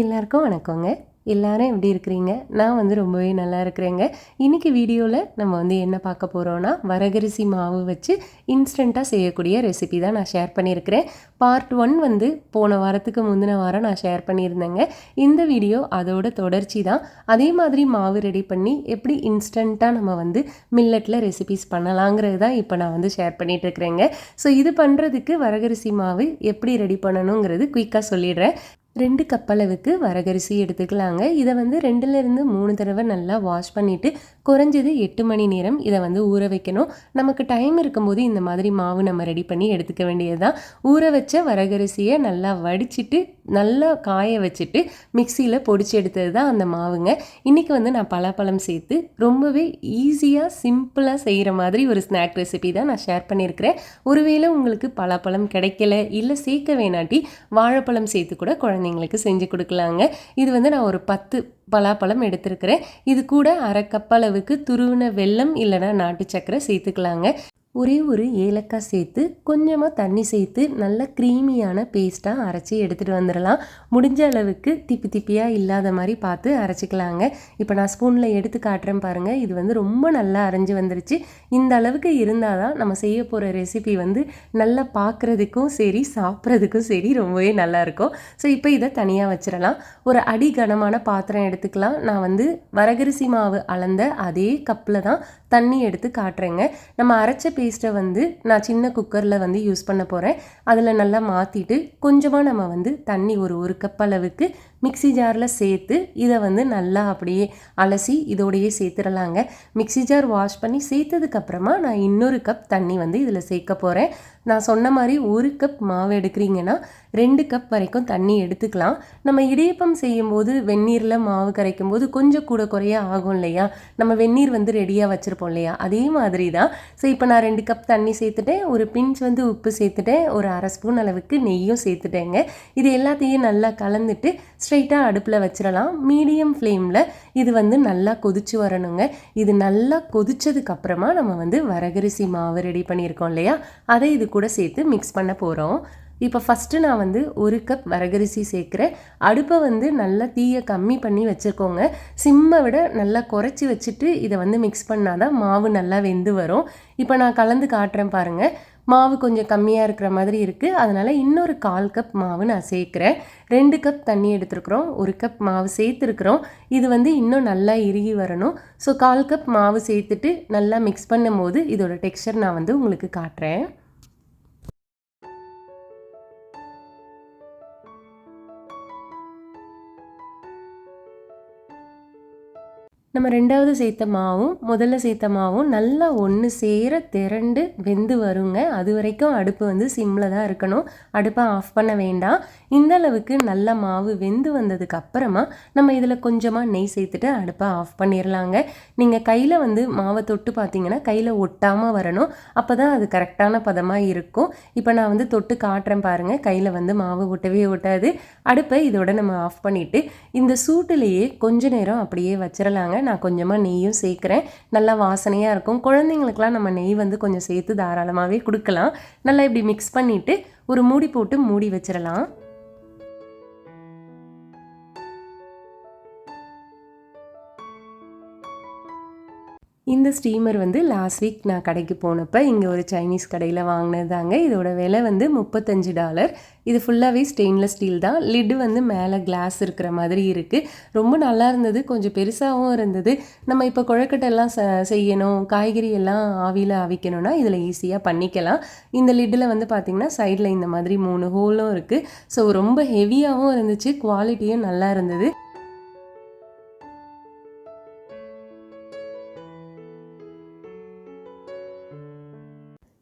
எல்லாருக்கும் வணக்கங்க. எல்லாரும் எப்படி இருக்கிறீங்க? நான் வந்து ரொம்பவே நல்லா இருக்கிறேங்க. இன்றைக்கி வீடியோவில் நம்ம வந்து என்ன பார்க்க போகிறோன்னா வரகரிசி மாவு வச்சு இன்ஸ்டண்ட்டாக செய்யக்கூடிய ரெசிபி தான் நான் ஷேர் பண்ணியிருக்கிறேன். பார்ட் ஒன் வந்து போன வாரத்துக்கு முந்தின வாரம் நான் ஷேர் பண்ணியிருந்தேங்க. இந்த வீடியோ அதோட தொடர்ச்சி தான். அதே மாதிரி மாவு ரெடி பண்ணி எப்படி இன்ஸ்டண்ட்டாக நம்ம வந்து மில்லட்டில் ரெசிபிஸ் பண்ணலாங்கிறது தான் இப்போ நான் வந்து ஷேர் பண்ணிகிட்ருக்கிறேங்க ஸோ இது பண்ணுறதுக்கு வரகரிசி மாவு எப்படி ரெடி பண்ணணுங்கிறது குயிக்காக சொல்லிடுறேன். ரெண்டு கப் அளவுக்கு வரகரிசி எடுத்துக்கலாங்க. இதை வந்து ரெண்டுலேருந்து மூணு தடவை நல்லா வாஷ் பண்ணிவிட்டு குறைஞ்சது எட்டு மணி நேரம் இதை வந்து ஊற வைக்கணும். நமக்கு டைம் இருக்கும்போது இந்த மாதிரி மாவு நம்ம ரெடி பண்ணி எடுத்துக்க வேண்டியது தான் ஊற வச்ச வரகரிசியை நல்லா வடிச்சிட்டு நல்லா காய வச்சுட்டு மிக்சியில் பொடிச்சு எடுத்தது தான் அந்த மாவுங்க. இன்றைக்கி வந்து நான் பலாப்பழம் சேர்த்து ரொம்பவே ஈஸியாக சிம்பிளாக செய்கிற மாதிரி ஒரு ஸ்நாக் ரெசிபி தான் நான் ஷேர் பண்ணியிருக்கிறேன். ஒருவேளை உங்களுக்கு பலாப்பழம் கிடைக்கல இல்லை சேர்க்க வேணாட்டி வாழைப்பழம் சேர்த்து கூட குழந்தைங்களுக்கு செஞ்சு கொடுக்கலாங்க. இது வந்து நான் ஒரு பத்து பலாப்பழம் எடுத்திருக்கிறேன். இது கூட அரை கப் அளவுக்கு துருவின வெல்லம் இல்லைனா நாட்டு சக்கரை சேர்த்துக்கலாங்க. ஒரே ஒரு ஏலக்காய் சேர்த்து கொஞ்சமாக தண்ணி சேர்த்து நல்ல க்ரீமியான பேஸ்ட்டாக அரைச்சி எடுத்துகிட்டு வந்துடலாம். முடிஞ்ச அளவுக்கு திப்பி திப்பியாக இல்லாத மாதிரி பார்த்து அரைச்சிக்கலாங்க. இப்போ நான் ஸ்பூனில் எடுத்து காட்டுறேன் பாருங்கள் இது வந்து ரொம்ப நல்லா அரைஞ்சி வந்துருச்சு. இந்த அளவுக்கு இருந்தால் தான் நம்ம செய்ய போகிற ரெசிபி வந்து நல்லா பார்க்குறதுக்கும் சரி சாப்பிட்றதுக்கும் சரி ரொம்பவே நல்லாயிருக்கும் ஸோ இப்போ இதை தனியாக வச்சிடலாம். ஒரு அடி கனமான பாத்திரம் எடுத்துக்கலாம். நான் வந்து வரகரிசி மாவு அளந்த அதே கப்பில் தான் தண்ணி எடுத்து காட்டுறேங்க. நம்ம அரைச்ச பேஸ்ட்டை வந்து நான் சின்ன குக்கரில் வந்து யூஸ் பண்ண போகிறேன் அதில் நல்லா மாற்றிட்டு கொஞ்சமாக நம்ம வந்து தண்ணி ஒரு ஒரு கப் அளவுக்கு மிக்சி ஜாரில் சேர்த்து இதை வந்து நல்லா அப்படியே அலசி இதோடையே சேர்த்துடலாங்க. மிக்சி ஜார் வாஷ் பண்ணி சேர்த்ததுக்கப்புறமா நான் இன்னொரு கப் தண்ணி வந்து இதில் சேர்க்க போகிறேன் நான் சொன்ன மாதிரி ஒரு கப் மாவு எடுக்கிறீங்கன்னா ரெண்டு கப் வரைக்கும் தண்ணி எடுத்துக்கலாம். நம்ம இடியப்பம் செய்யும்போது வெந்நீரில் மாவு கரைக்கும் போது கொஞ்சம் கூட குறைய ஆகும் இல்லையா? நம்ம வெந்நீர் வந்து ரெடியாக வச்சுருப்போம் இல்லையா? அதே மாதிரி தான். ஸோ இப்போ நான் ரெண்டு கப் தண்ணி சேர்த்துட்டேன். ஒரு பிஞ்ச் வந்து உப்பு சேர்த்துட்டேன். ஒரு அரை ஸ்பூன் அளவுக்கு நெய்யும் சேர்த்துட்டேங்க. இது எல்லாத்தையும் நல்லா கலந்துட்டு ஸ்ட்ரைட்டாக அடுப்பில் வச்சிடலாம் மீடியம் ஃப்ளேமில் இது வந்து நல்லா கொதிச்சு வரணுங்க. இது நல்லா கொதிச்சதுக்கப்புறமா நம்ம வந்து வரகரிசி மாவு ரெடி பண்ணியிருக்கோம் இல்லையா? அதை இது கூட சேர்த்து மிக்ஸ் பண்ண போகிறோம் இப்போ ஃபஸ்ட்டு நான் வந்து ஒரு கப் வரகரிசி சேர்க்குறேன். அடுப்பை வந்து நல்லா தீயை கம்மி பண்ணி வச்சுருக்கோங்க. சிம்மை விட நல்லா குறைச்சி வச்சுட்டு இதை வந்து மிக்ஸ் பண்ணால் தான் மாவு நல்லா வெந்து வரும். இப்போ நான் கலந்து காட்டுறேன் பாருங்கள் மாவு கொஞ்சம் கம்மியாக இருக்கிற மாதிரி இருக்குது அதனால் இன்னொரு கால் கப் மாவு நான் சேர்க்குறேன். ரெண்டு கப் தண்ணி எடுத்துருக்குறோம். ஒரு கப் மாவு சேர்த்துருக்குறோம். இது வந்து இன்னும் நல்லா இறுகி வரணும். ஸோ கால் கப் மாவு சேர்த்துட்டு நல்லா மிக்ஸ் பண்ணும் போது இதோட டெக்ஸ்சர் நான் வந்து உங்களுக்கு காட்டுறேன். நம்ம ரெண்டாவது சேர்த்த மாவும் முதல்ல சேர்த்த மாவும் நல்லா ஒன்று சேர திரண்டு வெந்து வருங்க. அது வரைக்கும் அடுப்பு வந்து சிம்மில் தான் இருக்கணும். அடுப்பை ஆஃப் பண்ண வேண்டாம். இந்த அளவுக்கு நல்ல மாவு வெந்து வந்ததுக்கு அப்புறமா நம்ம இதில் கொஞ்சமாக நெய் சேர்த்துட்டு அடுப்பை ஆஃப் பண்ணிடலாங்க நீங்கள் கையில் வந்து மாவை தொட்டு பார்த்தீங்கன்னா கையில் ஒட்டாமல் வரணும். அப்போ தான் அது கரெக்டான பதமாக இருக்கும். இப்போ நான் வந்து தொட்டு காட்டுறேன் பாருங்கள் கையில் வந்து மாவு ஒட்டவே ஒட்டாது. அடுப்பை இதோட நம்ம ஆஃப் பண்ணிவிட்டு இந்த சூட்டுலேயே கொஞ்ச நேரம் அப்படியே வச்சிடலாங்க நான் கொஞ்சமாக நெய்யும் சேர்க்குறேன். நல்லா வாசனையாக இருக்கும். குழந்தைங்களுக்குலாம் நம்ம நெய் வந்து கொஞ்சம் சேர்த்து தாராளமாகவே கொடுக்கலாம். நல்லா இப்படி மிக்ஸ் பண்ணிவிட்டு ஒரு மூடி போட்டு மூடி வச்சிடலாம். இந்த ஸ்டீமர் வந்து லாஸ்ட் வீக் நான் கடைக்கு போனப்போ இங்கே ஒரு சைனீஸ் கடையில் வாங்கினது தாங்க இதோட விலை வந்து முப்பத்தஞ்சு டாலர் இது ஃபுல்லாகவே ஸ்டெயின்லெஸ் ஸ்டீல் தான். லிட்டு வந்து மேலே கிளாஸ் இருக்கிற மாதிரி இருக்குது ரொம்ப நல்லா இருந்தது. கொஞ்சம் பெருசாகவும் இருந்தது. நம்ம இப்போ குழக்கட்டெல்லாம் ச செய்யணும். காய்கறி எல்லாம் ஆவியில் அவிக்கணும்னா இதில் ஈஸியாக பண்ணிக்கலாம். இந்த லிட்டில் வந்து பார்த்திங்கன்னா சைடில் இந்த மாதிரி மூணு ஹோலும் இருக்குது ஸோ ரொம்ப ஹெவியாகவும் இருந்துச்சு. குவாலிட்டியும் நல்லா இருந்தது.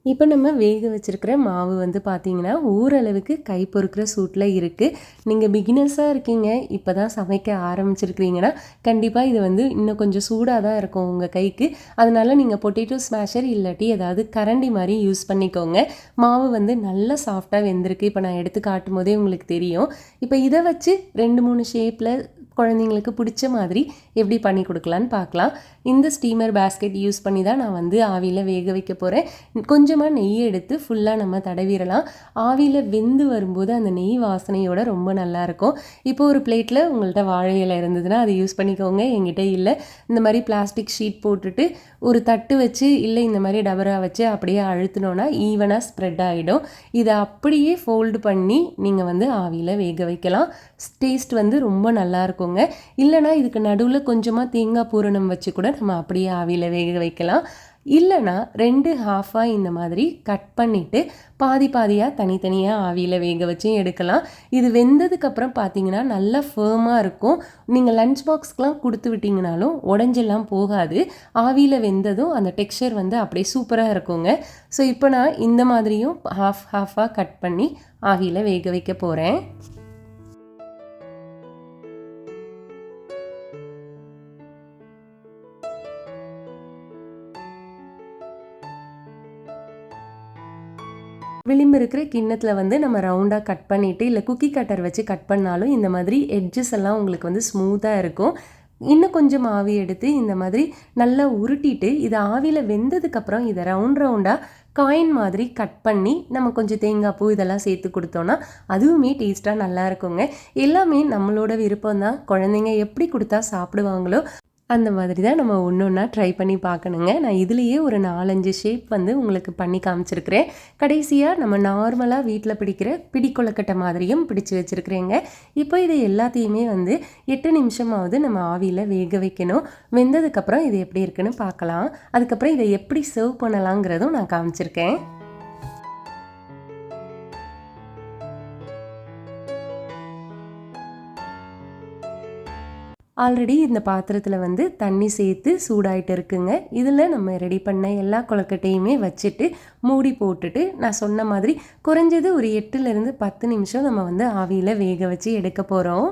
இப்போ நம்ம வேக வச்சுருக்கிற மாவு வந்து பார்த்திங்கன்னா ஓரளவுக்கு கை பொறுக்கிற சூட்டில் இருக்குது நீங்கள் பிகினர்ஸாக இருக்கீங்க இப்போ தான் சமைக்க ஆரம்பிச்சிருக்கிறீங்கன்னா கண்டிப்பாக இது வந்து இன்னும் கொஞ்சம் சூடாக தான் இருக்கும் உங்கள் கைக்கு. அதனால் நீங்கள் பொட்டேட்டோ ஸ்மேஷர் இல்லாட்டி ஏதாவது கரண்டி மாதிரி யூஸ் பண்ணிக்கோங்க. மாவு வந்து நல்லா சாஃப்டாக வெந்திருக்கு. இப்போ நான் எடுத்து காட்டும் போதே உங்களுக்கு தெரியும். இப்போ இதை வச்சு ரெண்டு மூணு ஷேப்பில் குழந்தைங்களுக்கு பிடிச்ச மாதிரி எப்படி பண்ணி கொடுக்கலான்னு பார்க்கலாம். இந்த ஸ்டீமர் பேஸ்கெட் யூஸ் பண்ணி தான் நான் வந்து ஆவியில் வேக வைக்க போகிறேன் கொஞ்சமாக நெய் எடுத்து ஃபுல்லாக நம்ம தடவிடலாம் ஆவியில் வெந்து வரும்போது அந்த நெய் வாசனையோட ரொம்ப நல்லாயிருக்கும் இப்போ ஒரு பிளேட்டில் உங்கள்கிட்ட வாழை இலை இருந்ததுன்னா அதை யூஸ் பண்ணிக்கோங்க. எங்கிட்ட இல்லை. இந்த மாதிரி பிளாஸ்டிக் ஷீட் போட்டுட்டு ஒரு தட்டு வச்சு இல்லை இந்த மாதிரி டபரா வச்சு அப்படியே அழுத்தினோன்னா ஈவனாக ஸ்ப்ரெட் ஆகிடும் இதை அப்படியே ஃபோல்டு பண்ணி நீங்கள் வந்து ஆவியில் வேக வைக்கலாம். டேஸ்ட் வந்து ரொம்ப நல்லாயிருக்கும் இருக்குங்க இல்லைனா இதுக்கு நடுவில் கொஞ்சமாக தேங்காய் பூரணம் வச்சு கூட நம்ம அப்படியே ஆவியில் வேக வைக்கலாம். இல்லைனா ரெண்டு ஹாஃபாக இந்த மாதிரி கட் பண்ணிவிட்டு பாதி பாதியாக தனித்தனியாக ஆவியில் வேக வச்சும் எடுக்கலாம். இது வெந்ததுக்கப்புறம் பார்த்தீங்கன்னா நல்லா ஃபேமாக இருக்கும். நீங்கள் லஞ்ச் பாக்ஸ்க்கெலாம் கொடுத்து விட்டிங்கனாலும் உடஞ்செல்லாம் போகாது. ஆவியில் வெந்ததும் அந்த டெக்ஸ்சர் வந்து அப்படியே சூப்பராக இருக்குங்க. ஸோ இப்போ நான் இந்த மாதிரியும் ஹாஃப் ஹாஃபாக கட் பண்ணி ஆவியில் வேக வைக்க போகிறேன் விளிம்பு இருக்கிற கிண்ணத்தில் வந்து நம்ம ரவுண்டாக கட் பண்ணிவிட்டு இல்லை குக்கி கட்டர் வச்சு கட் பண்ணாலும் இந்த மாதிரி எட்ஜஸ் எல்லாம் உங்களுக்கு வந்து ஸ்மூத்தாக இருக்கும். இன்னும் கொஞ்சம் ஆவி எடுத்து இந்த மாதிரி நல்லா உருட்டிட்டு இது ஆவியில் வெந்ததுக்கப்புறம் இதை ரவுண்ட் ரவுண்டாக காயின் மாதிரி கட் பண்ணி நம்ம கொஞ்சம் தேங்காய் பூ இதெல்லாம் சேர்த்து கொடுத்தோன்னா அதுவுமே டேஸ்ட்டாக நல்லா இருக்குங்க. எல்லாமே நம்மளோட விருப்பம் தான் குழந்தைங்க எப்படி கொடுத்தா சாப்பிடுவாங்களோ அந்த மாதிரி தான் நம்ம ஒன்று ஒன்றா ட்ரை பண்ணி பார்க்கணுங்க. நான் இதுலேயே ஒரு நாலஞ்சு ஷேப் வந்து உங்களுக்கு பண்ணி காமிச்சிருக்கிறேன். கடைசியாக நம்ம நார்மலாக வீட்டில் பிடிக்கிற பிடிக்கொலக்கட்டை மாதிரியும் பிடிச்சி வச்சுருக்கிறேங்க. இப்போ இது எல்லாத்தையுமே வந்து எட்டு நிமிஷமாவது நம்ம ஆவியில் வேக வைக்கணும். வெந்ததுக்கப்புறம் இது எப்படி இருக்குன்னு பார்க்கலாம். அதுக்கப்புறம் இதை எப்படி சர்வ் பண்ணலாங்கிறதும் நான் காமிச்சிருக்கேன். ஆல்ரெடி இந்த பாத்திரத்தில் வந்து தண்ணி சேர்த்து சூடாயிட்டு இருக்குங்க. இதில் நம்ம ரெடி பண்ண எல்லா கொழக்கட்டையுமே வச்சுட்டு மூடி போட்டுட்டு நான் சொன்ன மாதிரி குறைஞ்சது ஒரு எட்டுலேருந்து பத்து நிமிஷம் நம்ம வந்து ஆவியில் வேக வச்சு எடுக்க போகிறோம்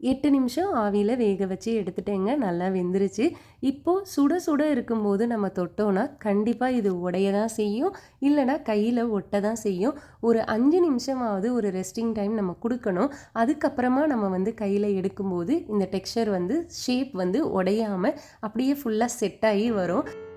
எட்டு நிமிஷம் ஆவியில் வேக வச்சு எடுத்துட்டேங்க. நல்லா வெந்துருச்சு. இப்போது சுட சுட இருக்கும்போது நம்ம தொட்டோன்னா கண்டிப்பாக இது உடைய தான் செய்யும். இல்லைனா கையில் ஒட்ட தான் செய்யும். ஒரு அஞ்சு நிமிஷமாவது ஒரு ரெஸ்டிங் டைம் நம்ம கொடுக்கணும். அதுக்கப்புறமா நம்ம வந்து கையில் எடுக்கும்போது இந்த டெக்ஸ்சர் வந்து ஷேப் வந்து உடையாமல் அப்படியே ஃபுல்லாக செட் ஆகி வரும்.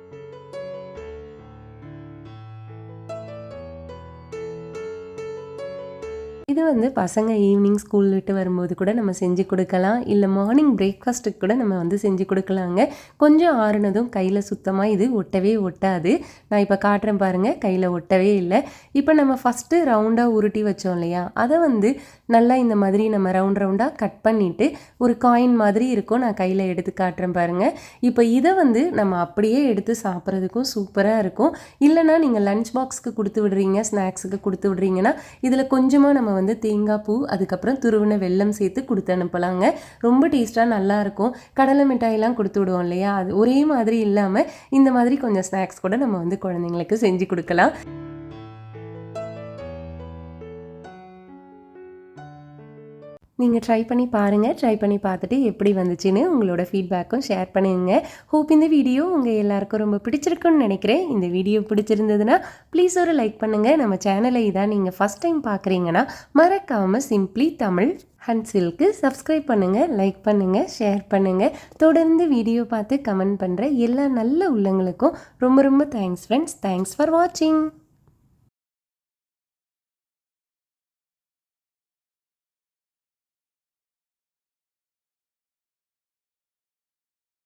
இது வந்து பசங்க ஈவினிங் ஸ்கூல் விட்டு வரும்போது கூட நம்ம செஞ்சு கொடுக்கலாம். இல்லை மார்னிங் பிரேக்ஃபாஸ்ட்டுக்கு கூட நம்ம வந்து செஞ்சு கொடுக்கலாங்க. கொஞ்சம் ஆறுனதும் கையில் சுத்தமாக இது ஒட்டவே ஒட்டாது. நான் இப்போ காட்டுறேன் பாருங்கள் கையில் ஒட்டவே இல்லை. இப்போ நம்ம ஃபஸ்ட்டு ரவுண்டாக உருட்டி வச்சோம் இல்லையா? அதை வந்து நல்லா இந்த மாதிரி நம்ம ரவுண்ட் ரவுண்டாக கட் பண்ணிவிட்டு ஒரு காயின் மாதிரி இருக்கும். நான் கையில் எடுத்து காட்டுறேன் பாருங்கள் இப்போ இதை வந்து நம்ம அப்படியே எடுத்து சாப்பிட்றதுக்கும் சூப்பராக இருக்கும். இல்லைனா நீங்கள் லஞ்ச் பாக்ஸ்க்கு கொடுத்து விடுறீங்க ஸ்நாக்ஸுக்கு கொடுத்து விடுறீங்கன்னா இதில் கொஞ்சமாக நம்ம வந்து தேங்காய் பூ அதுக்கப்புறம் துருவின வெள்ளம் சேர்த்து கொடுத்து அனுப்பலாங்க. ரொம்ப டேஸ்ட்டாக நல்லாயிருக்கும். கடலை மிட்டாயெல்லாம் கொடுத்து விடுவோம் இல்லையா? அது ஒரே மாதிரி இல்லாமல் இந்த மாதிரி கொஞ்சம் ஸ்நாக்ஸ் கூட நம்ம வந்து குழந்தைங்களுக்கு செஞ்சு கொடுக்கலாம். நீங்கள் ட்ரை பண்ணி பாருங்கள் ட்ரை பண்ணி பார்த்துட்டு எப்படி வந்துச்சுன்னு உங்களோட ஃபீட்பேக்கும் ஷேர் பண்ணுங்க. ஹோப் இந்த வீடியோ உங்கள் எல்லாருக்கும் ரொம்ப பிடிச்சிருக்குன்னு நினைக்கிறேன். இந்த வீடியோ பிடிச்சிருந்ததுன்னா ப்ளீஸ் ஒரு லைக் பண்ணுங்கள் நம்ம சேனலை இதான் நீங்கள் ஃபஸ்ட் டைம் பார்க்குறீங்கன்னா மறக்காமல் சிம்ப்ளி தமிழ் ஹன்சில்க்கு சப்ஸ்கிரைப் பண்ணுங்கள் லைக் பண்ணுங்கள் ஷேர் பண்ணுங்கள் தொடர்ந்து வீடியோ பார்த்து கமெண்ட் பண்ணுற எல்லா நல்ல உள்ளங்களுக்கும் ரொம்ப ரொம்ப தேங்க்ஸ் ஃப்ரெண்ட்ஸ் தேங்க்ஸ் ஃபார் வாட்சிங்